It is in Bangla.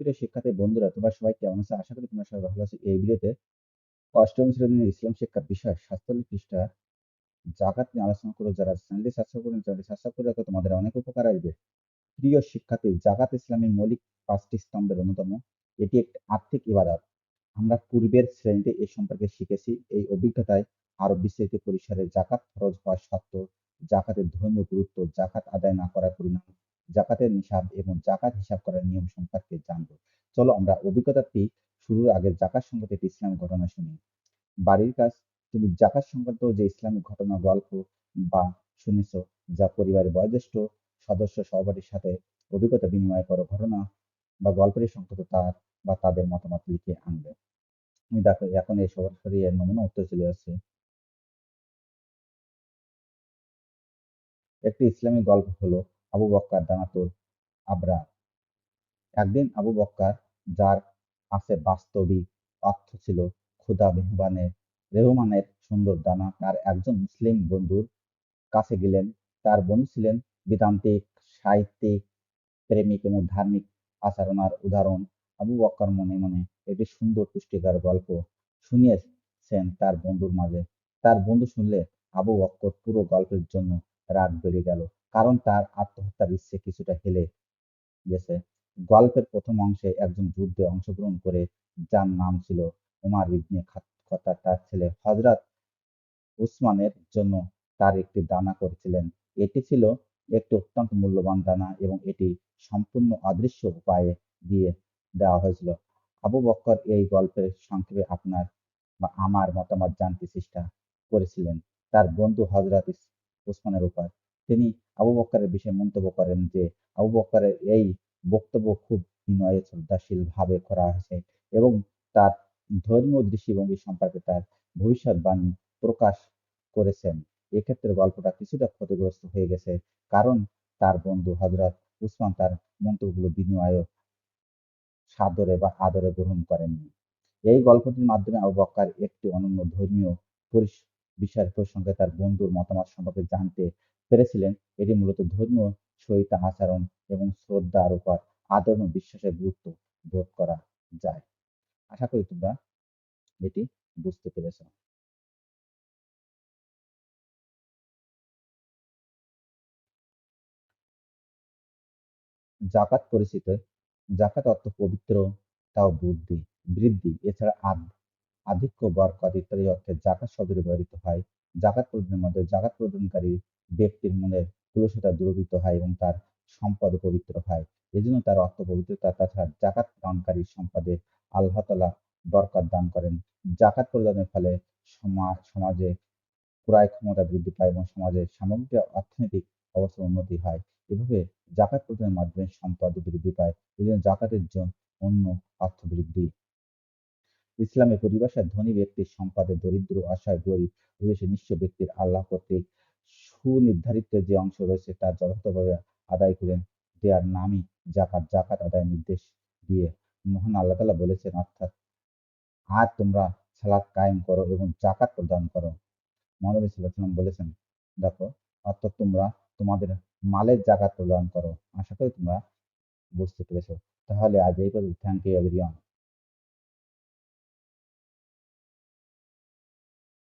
প্রিয় শিক্ষার্থী বন্ধুরা, তোমরা সবাই কেমন আছো? আশা করি তোমরা সবাই ভালো আছো। এই ভিডিওতে অষ্টম শ্রেণির ইসলাম শিক্ষা বিষয় সাতচল্লিশ পৃষ্ঠা জাকাত নিয়ে আলোচনা করো যারা চ্যানেলটি সাবস্ক্রাইব করেন, চ্যানেলটি সাবস্ক্রাইব করে রাখো। তোমাদের অনেক উপকার আসবে। প্রিয় শিক্ষার্থী, জাকাত ইসলামের মৌলিক পাঁচটি স্তম্ভের অন্যতম। এটি একটি আর্থিক ইবাদত। আমরা পূর্বের শ্রেণীতে এ সম্পর্কে শিখেছি। এই অভিজ্ঞতায় আরও বিস্তৃত পরিসরে জাকাত খরচ হওয়া সত্ত্বেও জাকাতের ধর্মীয় গুরুত্ব জাকাত আদায় না করার পরিণাম জাকাতের নিসাব এবং জাকাত হিসাব করার নিয়ম সম্পর্কে জানব। চলো আমরা অভিজ্ঞতাটি শুরুর আগে জাকাত সংক্রান্ত একটি ইসলামিক ঘটনা শুনি। বাড়ির কাজ, তুমি জাকাত সংক্রান্ত যে ইসলামিক ঘটনা, গল্প বা শুনেছ যা পরিবারের বয়োজ্যেষ্ঠ সদস্য সহপাঠীর সাথে অভিজ্ঞতা বিনিময় করো, ঘটনা বা গল্পের সংক্রান্ত তার বা তাদের মতামত লিখে আনবে। তুমি দেখো, এখন এই সরাসরি এর নমুনা উত্তর চলে আসছে। একটি ইসলামিক গল্প হলো আবু বক্কার দানাতুল আবরা একদিন আবু বক্কার, যার কাছে বাস্তবিক অর্থ ছিল ক্ষুদা মেহবানের রেহমানের সুন্দর দানা, তার একজন মুসলিম বন্ধুর কাছে গেলেন। তার বন্ধু ছিলেন বেদান্তিক, সাহিত্যিক, প্রেমিক এবং ধার্মিক আচরণার উদাহরণ। আবু বক্কর মনে মনে একটি সুন্দর পুষ্টিকর গল্প শুনিয়েছেন তার বন্ধুর মাঝে। তার বন্ধু শুনলে আবু বক্কর পুরো গল্পের জন্য রাগ বেড়ে গেল। কারণ তার আত্মহত্যার ইচ্ছে কিছুটা হেলে গেছে। গল্পের প্রথম অংশে একজন যুদ্ধে অংশগ্রহণ করে, যার নাম ছিল উমার ইবনে খাত্তাব তার ছেলে হজরত উসমানের জন্য তার একটি দানা করেছিলেন। এটি ছিল একটি অত্যন্ত মূল্যবান দানা এবং এটি সম্পূর্ণ অদৃশ্য উপায়ে দিয়ে দেওয়া হয়েছিল। আবু বক্কর এই গল্পের সংক্ষেপে আপনার বা আমার মতামত জানতে চেষ্টা করেছিলেন। তার বন্ধু হজরত উসমানের উপর। তিনি আবু বক্করের বিষয়ে মন্তব্য করেন যে, আবু বক্করের এই বক্তব্য খুব বিনয় শ্রদ্ধাশীল ভাবে করা হয়েছে এবং তার ধর্মীয় দৃষ্টিভঙ্গি সম্পর্কে তার ভবিষ্যৎবাণী প্রকাশ করেছেন। এক্ষেত্রে গল্পটা কিছুটা ক্ষতিগ্রস্ত হয়ে গেছে কারণ তার বন্ধু হজরত উসমান তার মন্তব্যগুলো বিনিময় সাদরে বা আদরে গ্রহণ করেননি। এই গল্পটির মাধ্যমে আবু বক্কার একটি অনন্য ধর্মীয় বিষয়ের প্রসঙ্গে তার বন্ধুর মতামত সম্পর্কে জানতে পেরেছিলেন, এটি মূলত ধর্মীয় সহিত আচরণ এবং শ্রদ্ধার উপর আদর ও বিশ্বাসের গুরুত্ব বোধ করা যায়। আশা করি তোমরা এটি বুঝতে পেরেছ। জাকাত পরিচিত, জাকাত অর্থ পবিত্র, তাও বুদ্ধি, বৃদ্ধি, এছাড়া আধিক্য, বরকত ইত্যাদি অর্থে জাকাত শব্দ ব্যবহৃত হয় জাকাত প্রদানের মধ্যে জাকাত প্রদানকারী ব্যক্তির মনের কুলসতা দূরীভূত হয় এবং তার সম্পদ পবিত্র হয়। এজন্য তার অর্থ পবিত্রতা, তাছাড়া জাকাত দানকারীর সম্পদে আল্লাহ তালা বরকত দান করেন। জাকাত প্রদানের ফলে সমাজ সমাজে ক্রয় ক্ষমতা বৃদ্ধি পায় এবং সমাজের সামগ্রিক অর্থনৈতিক অবস্থার উন্নতি হয়। এভাবে জাকাত প্রদানের মাধ্যমে সম্পদ বৃদ্ধি পায়। এই জন্য জাকাতের জন্য অন্য অর্থ বৃদ্ধি ইসলামের পরিভাষায় ধনী ব্যক্তির সম্পাদে দরিদ্র, অসহায়, গরিব রয়েছে নিঃস্ব ব্যক্তির আল্লাহ কর্তৃক সুনির্ধারিত যে অংশ রয়েছে তা যথাযথভাবে আদায় করে দেওয়ার নামই জাকাত। জাকাত আদায় নির্দেশ দিয়ে মহান আল্লাহ তালা বলেছেন, অর্থাৎ আর তোমরা সালাদ কায়েম করো এবং জাকাত প্রদান করো। মহানবী সাল্লাম বলেছেন, দেখো, অর্থাৎ তোমরা তোমাদের মালের জাকাত প্রদান করো। আশা করি তোমরা বুঝতে পেরেছ। তাহলে আজ এই পর্যন্ত। Thank you everyone